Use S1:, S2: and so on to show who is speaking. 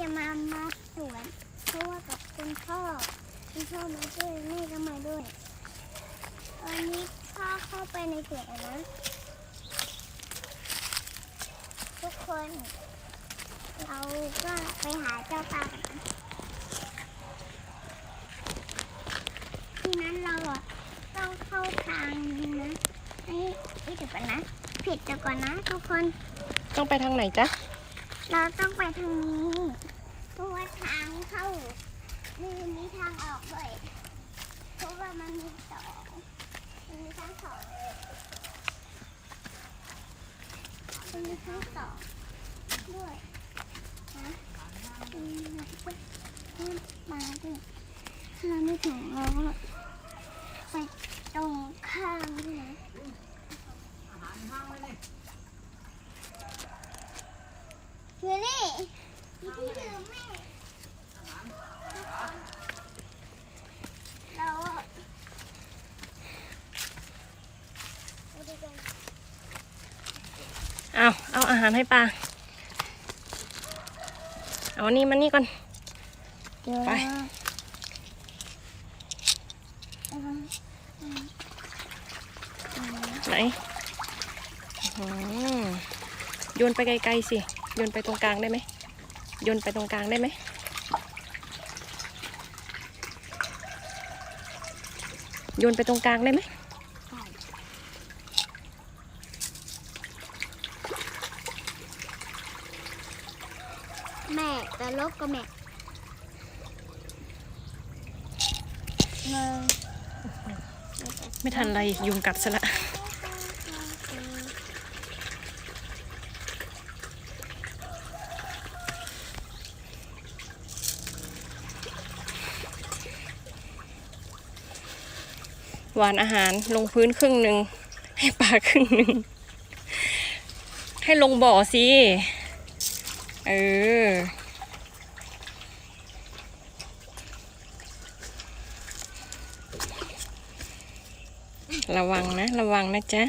S1: จะมามาสวนเพราะว่ากับคุณพ่อคุณพ่อมาด้วยแม่ก็มาด้วยตอนนี้พ่อเข้าไปในสวนแล้วนะทุกคน เราก็ไปหาเจ้าปลากันนะทีนั้นเราอะต้องเข้าทางนี้นะไอ้ไอ้เดี๋ยวก่อนนะ ผิดเดี๋ยวก่อนนะทุกคน
S2: ต้องไปทางไหนจ๊ะ
S1: เราต้องไปทางนี้เพราะว่าทางเข้ามีมีทางออกด้วยเพราะว่ามันมีสองมันมีทั้งสองมันมีทั้งสองด้วยนะมมาด้วยถ้าเราไม่ถึงเราก็ไปตรงข้ามด้วยนะ อยู่นี่ที่ถือแม่เราไปดูกัน
S2: เอาเอาอาหารให้ปลา เอานี่มานี่ก่อน
S1: เดี๋ยว
S2: ไป ไหนอื้อหือโยนไปไกลๆสิ โยนไปตรงกลางได้ไหมโยนไปตรงกลางได้ไหมโยนไปตรงกลางได้ไหม
S1: แม่ตลกกับแม่เงิน
S2: ไม่ทันไรยุงกัดซะละ หวานอาหารลงพื้นครึ่งหนึ่งให้ปลาครึ่งหนึ่งให้ลงบ่อสิ เออ ระวังนะ ระวังนะจ๊ะ